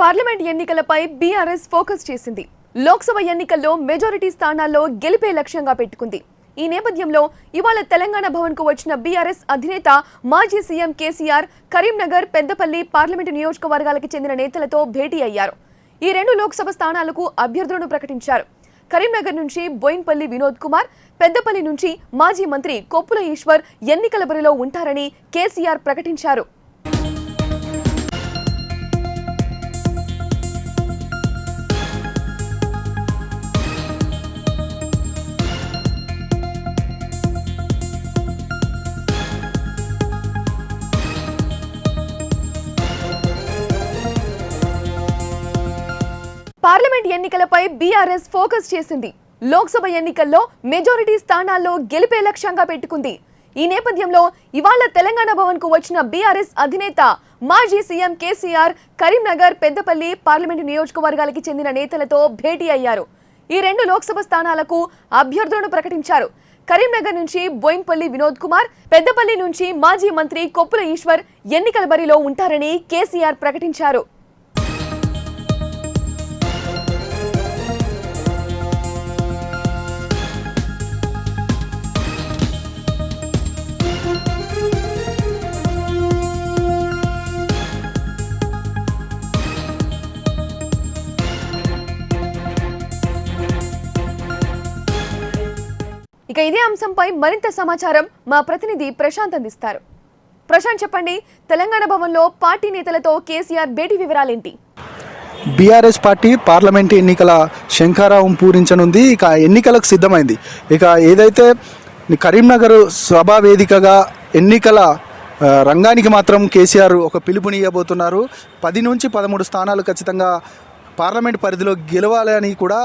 Parliament ఎన్నికలపై BRS focus చేసింది. లోక్సభ ఎన్నికల్లో మెజారిటీ స్థానాల్లో గెలిపే లక్ష్యంగా పెట్టుకుంది. ఈ నేపథ్యంలో ఇవాళ తెలంగాణ భవన్కు వచ్చిన బీఆర్ఎస్ అధినేత మాజీ CM KCR Karimnagar Peddapalli parliament నియోజకవర్గాలకు చెందిన నేతలతో భేటీ అయ్యారు. ఈ రెండు లోక్సభ స్థానాలకు అభ్యర్థులను ప్రకటించారు. కరీంనగర్ నుంచి బోయిన్పల్లి వినోద్ కుమార్ పెద్దపల్లి నుంచి మాజీ మంత్రి కొప్పుల ఈశ్వర్ ఎన్నికల బరిలో ఉంటారని కేసీఆర్ ప్రకటించారు. పార్లమెంట్ ఎన్నికలపై బీఆర్ఎస్ ఫోకస్ చేసింది. లోక్సభ ఎన్నికల్లో మెజారిటీ స్థానాల్లో గెలిపే లక్ష్యంగా పెట్టుకుంది. ఈ నేపథ్యంలో ఇవాళ తెలంగాణ భవన్కు వచ్చిన బీఆర్ఎస్ అధినేత మాజీ CM KCR Karimnagar Peddapalli parliament నియోజకవర్గాలకి చెందిన నేతలతో భేటీ అయ్యారు. ఈ రెండు లోక్సభ స్థానాలకు అభ్యర్థులను ప్రకటించారు. కరీంనగర్ నుంచి బోయిన్పల్లి వినోద్ కుమార్ పెద్దపల్లి నుంచి మాజీ మంత్రి కొప్పుల ఈశ్వర్ ఎన్నికల బరిలో ఉంటారని కేసీఆర్ ప్రకటించారు. ఇక ఇదే అంశంపై మరింత సమాచారం మా ప్రతినిధి ప్రశాంత్ అందిస్తారు. ప్రశాంత్ చెప్పండి తెలంగాణ భవన్లో పార్టీ నేతలతో కేసీఆర్ భేటీ వివరాలేంటి? బీఆర్ఎస్ పార్టీ పార్లమెంట్ ఎన్నికల శంఖారావం పూరించనుంది ఇక ఎన్నికలకు సిద్ధమైంది. ఇక ఏదైతే కరీంనగర్ సభా వేదికగా ఎన్నికల రంగానికి మాత్రం కేసీఆర్ ఒక పిలుపునియబోతున్నారు పది నుంచి పదమూడు స్థానాలు ఖచ్చితంగా పార్లమెంట్ పరిధిలో గెలవాలని కూడా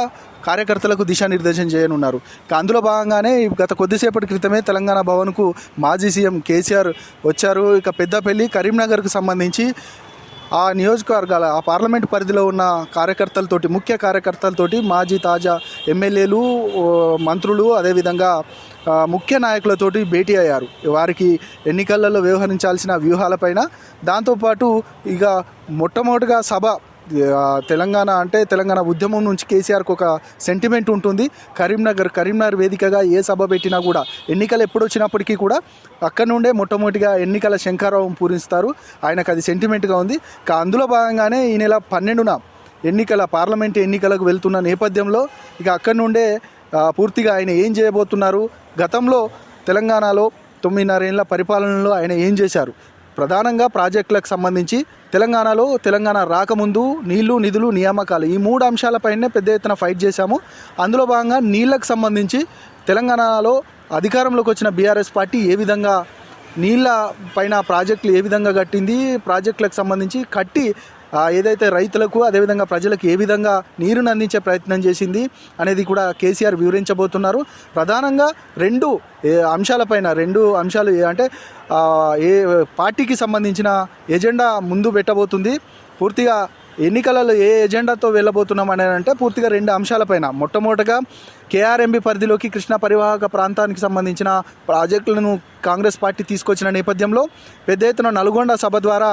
కార్యకర్తలకు దిశానిర్దేశం చేయనున్నారు. అందులో భాగంగానే గత కొద్దిసేపటి క్రితమే తెలంగాణ భవన్కు మాజీ సీఎం కేసీఆర్ వచ్చారు. ఇక పెద్దపల్లి కరీంనగర్కు సంబంధించి ఆ నియోజకవర్గాల ఆ పార్లమెంట్ పరిధిలో ఉన్న కార్యకర్తలతోటి ముఖ్య కార్యకర్తలతోటి మాజీ తాజా ఎమ్మెల్యేలు మంత్రులు అదేవిధంగా ముఖ్య నాయకులతోటి భేటీ అయ్యారు. వారికి ఎన్నికలలో వ్యవహరించాల్సిన వ్యూహాలపైన దాంతోపాటు ఇక మొట్టమొదటిగా సభ తెలంగాణ అంటే తెలంగాణ ఉద్యమం నుంచి కేసీఆర్కి ఒక సెంటిమెంట్ ఉంటుంది. కరీంనగర్ కరీంనగర్ వేదికగా ఏ సభ పెట్టినా కూడా ఎన్నికలు ఎప్పుడు వచ్చినప్పటికీ కూడా అక్కడ నుండే మొట్టమొదటిగా ఎన్నికల శంకారావం పూరిస్తారు. ఆయనకు అది సెంటిమెంట్గా ఉంది. కా అందులో భాగంగానే ఈ నెల పన్నెండున ఎన్నికల పార్లమెంట్ ఎన్నికలకు వెళ్తున్న నేపథ్యంలో ఇక అక్కడి నుండే పూర్తిగా ఆయన ఏం చేయబోతున్నారు? గతంలో తెలంగాణలో తొమ్మిదిన్నరేళ్ళ పరిపాలనలో ఆయన ఏం చేశారు? ప్రధానంగా ప్రాజెక్టులకు సంబంధించి తెలంగాణలో తెలంగాణ రాకముందు నీళ్ళు నిధులు నియామకాలు ఈ మూడు అంశాలపైనే పెద్ద ఎత్తున ఫైట్ చేశాము. అందులో భాగంగా నీళ్ళకు సంబంధించి తెలంగాణలో అధికారంలోకి వచ్చిన బీఆర్ఎస్ పార్టీ ఏ విధంగా నీళ్ళ పైన ప్రాజెక్టులు ఏ విధంగా కట్టింది ప్రాజెక్టులకు సంబంధించి కట్టి ఏదైతే రైతులకు అదేవిధంగా ప్రజలకు ఏ విధంగా నీరును అందించే ప్రయత్నం చేసింది అనేది కూడా కేసీఆర్ వివరించబోతున్నారు. ప్రధానంగా రెండు ఏ, అంశాలపైన రెండు అంశాలు అంటే ఏ పార్టీకి సంబంధించిన ఎజెండా ముందు పెట్టబోతుంది. పూర్తిగా ఎన్నికలలో ఏ ఎజెండాతో వెళ్ళబోతున్నాం అని అంటే పూర్తిగా రెండు అంశాలపైన మొట్టమొదటగా కేఆర్ఎంబి పరిధిలోకి కృష్ణా పరివాహక ప్రాంతానికి సంబంధించిన ప్రాజెక్టులను కాంగ్రెస్ పార్టీ తీసుకొచ్చిన నేపథ్యంలో పెద్ద ఎత్తున నల్గొండ సభ ద్వారా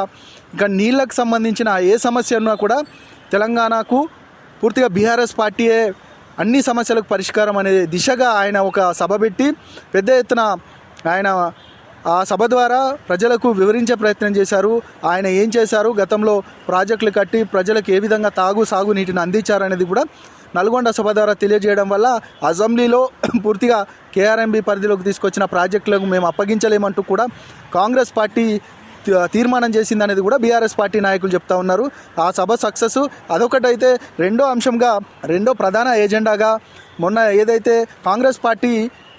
ఇంకా నీళ్ళకు సంబంధించిన ఏ సమస్య ఉన్నా కూడా తెలంగాణకు పూర్తిగా బీఆర్ఎస్ పార్టీయే అన్ని సమస్యలకు పరిష్కారం అనే దిశగా ఆయన ఒక సభ పెట్టి పెద్ద ఎత్తున ఆయన ఆ సభ ద్వారా ప్రజలకు వివరించే ప్రయత్నం చేశారు. ఆయన ఏం చేశారు? గతంలో ప్రాజెక్టులు కట్టి ప్రజలకు ఏ విధంగా తాగు సాగు నీటిని అందించారనేది కూడా నల్గొండ సభ ద్వారా తెలియజేయడం వల్ల అసెంబ్లీలో పూర్తిగా కేఆర్ఎంబి పరిధిలోకి తీసుకొచ్చిన ప్రాజెక్టులకు మేము అప్పగించలేమంటూ కూడా కాంగ్రెస్ పార్టీ తీర్మానం తీర్మానం చేసిందనేది కూడా బీఆర్ఎస్ పార్టీ నాయకులు చెప్తా ఉన్నారు. ఆ సభ సక్సెస్ అదొకటైతే రెండో అంశంగా రెండో ప్రధాన ఎజెండాగా మొన్న ఏదైతే కాంగ్రెస్ పార్టీ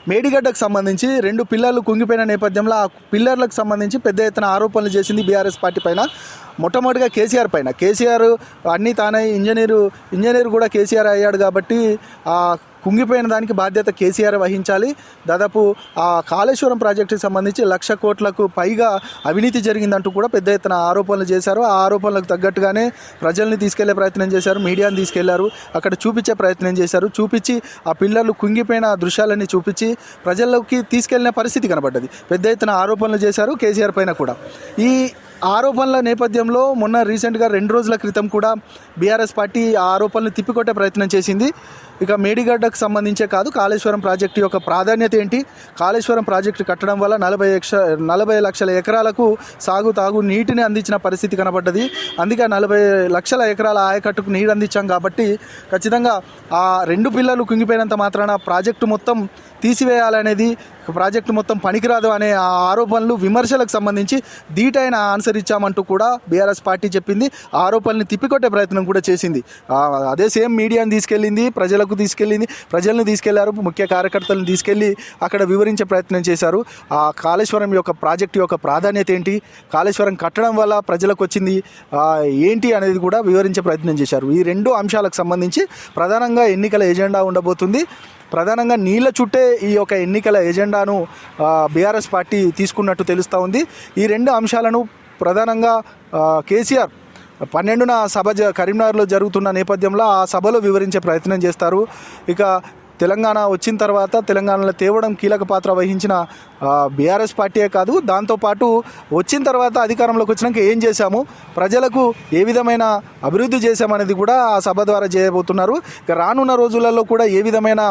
మేడిగడ్డకు సంబంధించి రెండు పిల్లర్లు కుంగిపోయిన నేపథ్యంలో ఆ పిల్లర్లకు సంబంధించి పెద్ద ఎత్తున ఆరోపణలు చేసింది బీఆర్ఎస్ పార్టీ పైన. మొట్టమొదటిగా కేసీఆర్ పైన. కేసీఆర్ అన్నీ తానే ఇంజనీరు ఇంజనీర్ కూడా కేసీఆర్ అయ్యాడు కాబట్టి కుంగిపోయిన దానికి బాధ్యత కేసీఆర్ వహించాలి. దాదాపు ఆ కాళేశ్వరం ప్రాజెక్టుకి సంబంధించి లక్ష కోట్లకు పైగా అవినీతి జరిగిందంటూ కూడా పెద్ద ఎత్తున ఆరోపణలు చేశారు. ఆ ఆరోపణలకు తగ్గట్టుగానే ప్రజల్ని తీసుకెళ్ళే ప్రయత్నం చేశారు మీడియాని తీసుకెళ్ళారు అక్కడ చూపించే ప్రయత్నం చేశారు. చూపించి ఆ పిల్లలు కుంగిపోయిన దృశ్యాలన్నీ చూపించి ప్రజల్లోకి తీసుకెళ్ళిన పరిస్థితి కనబడ్డది. పెద్ద ఎత్తున ఆరోపణలు చేశారు కేసీఆర్ పైన కూడా. ఈ ఆరోపణల నేపథ్యంలో మొన్న రీసెంట్గా రెండు రోజుల క్రితం కూడా బీఆర్ఎస్ పార్టీ ఆ ఆరోపణలు తిప్పికొట్టే ప్రయత్నం చేసింది. ఇక మేడిగడ్డకు సంబంధించే కాదు కాళేశ్వరం ప్రాజెక్టు యొక్క ప్రాధాన్యత ఏంటి? కాళేశ్వరం ప్రాజెక్టు కట్టడం వల్ల నలభై లక్ష నలభై లక్షల ఎకరాలకు సాగు తాగు నీటిని అందించిన పరిస్థితి కనబడ్డది. అందుకే నలభై లక్షల ఎకరాల ఆయకట్టుకు నీరు అందించాం కాబట్టి ఖచ్చితంగా ఆ రెండు పిల్లలు కుంగిపోయినంత మాత్రాన ప్రాజెక్టు మొత్తం తీసివేయాలనేది ప్రాజెక్టు మొత్తం పనికిరాదు అనే ఆ ఆరోపణలు విమర్శలకు సంబంధించి ధీటైన ఆన్సర్ ఇచ్చామంటూ కూడా బీఆర్ఎస్ పార్టీ చెప్పింది. ఆ ఆరోపణల్ని తిప్పికొట్టే ప్రయత్నం కూడా చేసింది. అదే సేమ్ మీడియాని తీసుకెళ్ళింది ప్రజలకు తీసుకెళ్ళింది ప్రజల్ని తీసుకెళ్ళారు ముఖ్య కార్యకర్తలను తీసుకెళ్ళి అక్కడ వివరించే ప్రయత్నం చేశారు. ఆ కాళేశ్వరం యొక్క ప్రాజెక్టు యొక్క ప్రాధాన్యత ఏంటి? కాళేశ్వరం కట్టడం వల్ల ప్రజలకు వచ్చింది ఏంటి అనేది కూడా వివరించే ప్రయత్నం చేశారు. ఈ రెండు అంశాలకు సంబంధించి ప్రధానంగా ఎన్నికల ఎజెండా ఉండబోతుంది. ప్రధానంగా నీళ్ళ చుట్టే ఈ యొక్క ఎన్నికల ఎజెండాను బీఆర్ఎస్ పార్టీ తీసుకున్నట్టు తెలుస్తూ ఉంది. ఈ రెండు అంశాలను ప్రధానంగా కేసీఆర్ పన్నెండున సభ జ- కరీంనగర్లో జరుగుతున్న నేపథ్యంలో ఆ సభలో వివరించే ప్రయత్నం చేస్తారు. ఇక తెలంగాణ వచ్చిన తర్వాత తెలంగాణలో తేవడం కీలక పాత్ర వహించిన బీఆర్ఎస్ పార్టీయే కాదు దాంతోపాటు వచ్చిన తర్వాత అధికారంలోకి వచ్చినాక ఏం చేశాము? ప్రజలకు ఏ విధమైన అభివృద్ధి చేశామనేది కూడా ఆ సభ ద్వారా చేయబోతున్నారు. ఇక రానున్న రోజులలో కూడా ఏ విధమైన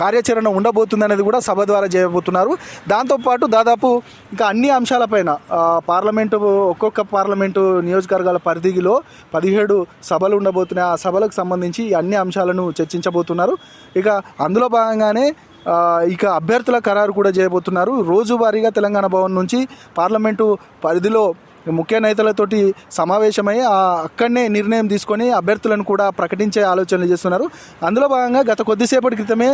కార్యాచరణ ఉండబోతుందనేది కూడా సభ ద్వారా చేయబోతున్నారు. దాంతోపాటు దాదాపు ఇంకా అన్ని అంశాలపైన పార్లమెంటు ఒక్కొక్క పార్లమెంటు నియోజకవర్గాల పరిధిలో పదిహేడు సభలు ఉండబోతున్నాయి. ఆ సభలకు సంబంధించి అన్ని అంశాలను చర్చించబోతున్నారు. ఇక అందులో భాగంగానే ఇక అభ్యర్థుల ఖరారు కూడా చేయబోతున్నారు. రోజువారీగా తెలంగాణ భవన్ నుంచి పార్లమెంటు పరిధిలో ముఖ్య నేతలతోటి సమావేశమై ఆ అక్కడనే నిర్ణయం తీసుకొని అభ్యర్థులను కూడా ప్రకటించే ఆలోచనలు చేస్తున్నారు. అందులో భాగంగా గత కొద్దిసేపటి క్రితమే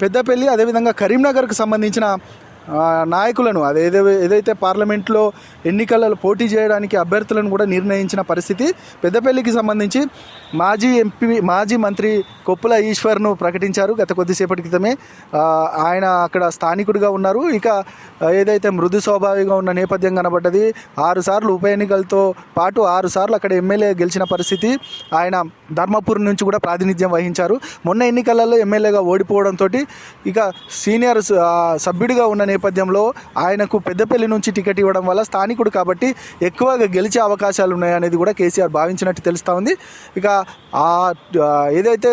పెద్దపల్లి అదేవిధంగా కరీంనగర్కు సంబంధించిన నాయకులను అదేదో ఏదైతే పార్లమెంట్లో ఎన్నికలలో పోటీ చేయడానికి అభ్యర్థులను కూడా నిర్ణయించిన పరిస్థితి పెద్దపల్లికి సంబంధించి మాజీ ఎంపీ మాజీ మంత్రి కొప్పుల ఈశ్వర్ను ప్రకటించారు గత కొద్దిసేపటి క్రితమే. ఆయన అక్కడ స్థానికుడిగా ఉన్నారు. ఇక ఏదైతే మృదు స్వభావిగా ఉన్న నేపథ్యం కనబడ్డది ఆరుసార్లు ఉప ఎన్నికలతో పాటు ఆరు సార్లు అక్కడ ఎమ్మెల్యే గెలిచిన పరిస్థితి ఆయన ధర్మపూర్ నుంచి కూడా ప్రాతినిధ్యం వహించారు. మొన్న ఎన్నికలలో ఎమ్మెల్యేగా ఓడిపోవడంతో ఇక సీనియర్ సభ్యుడిగా ఉన్న నేపథ్యంలో ఆయనకు పెద్దపల్లి నుంచి టికెట్ ఇవ్వడం వల్ల స్థానికుడు కాబట్టి ఎక్కువగా గెలిచే అవకాశాలు ఉన్నాయనేది కూడా కేసీఆర్ భావించినట్టు తెలుస్తూ ఉంది. ఇక ఆ ఏదైతే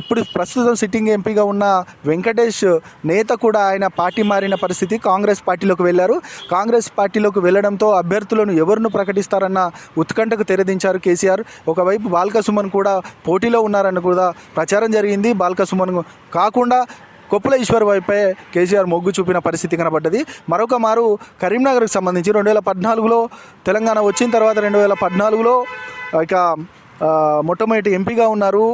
ఇప్పుడు ప్రస్తుతం సిట్టింగ్ ఎంపీగా ఉన్న వెంకటేష్ నేత కూడా ఆయన పార్టీ మారిన పరిస్థితి కాంగ్రెస్ పార్టీలోకి వెళ్ళారు కాంగ్రెస్ పార్టీలోకి వెళ్ళడంతో అభ్యర్థులను ఎవరును ప్రకటిస్తారన్న ఉత్కంఠకు తెరదించారు కేసీఆర్. ఒకవైపు బాల్క సుమన్ కూడా పోటీలో ఉన్నారని కూడా ప్రచారం జరిగింది. బాల్క సుమన్ కాకుండా కొప్పుల ఈశ్వర్ వైపే కేసీఆర్ మొగ్గు చూపిన పరిస్థితి కనబడ్డది. మరొక మారు కరీంనగర్కు సంబంధించి రెండు వేల పద్నాలుగులో తెలంగాణ వచ్చిన తర్వాత రెండు వేల పద్నాలుగులో ఇక మొట్టమొదటి ఎంపీగా ఉన్నారు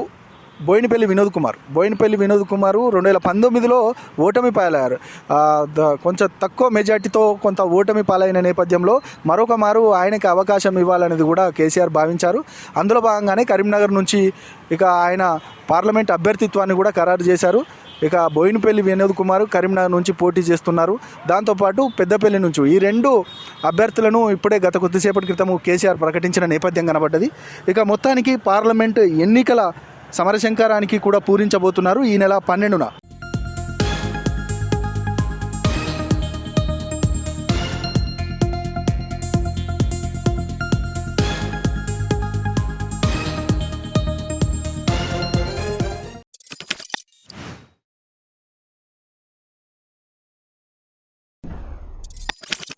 బోయినపల్లి వినోద్ కుమార్. బోయినపల్లి వినోద్ కుమారు రెండు వేల పంతొమ్మిదిలో ఓటమి పాలయ్యారు. కొంచెం తక్కువ మెజార్టీతో కొంత ఓటమి పాలైన నేపథ్యంలో మరొక మారు ఆయనకి అవకాశం ఇవ్వాలనేది కూడా కేసీఆర్ భావించారు. అందులో భాగంగానే కరీంనగర్ నుంచి ఇక ఆయన పార్లమెంట్ అభ్యర్థిత్వాన్ని కూడా ఖరారు చేశారు. ఇక బోయినపల్లి వినోద్ కుమార్ కరీంనగర్ నుంచి పోటీ చేస్తున్నారు. దాంతోపాటు పెద్దపల్లి నుంచి ఈ రెండు అభ్యర్థులను ఇప్పుడే గత కొద్దిసేపటి క్రితం కేసీఆర్ ప్రకటించిన నేపథ్యం కనబడ్డది. ఇక మొత్తానికి పార్లమెంట్ ఎన్నికల సమరశంకారానికి కూడా పూరించబోతున్నారు ఈ నెల పన్నెండున.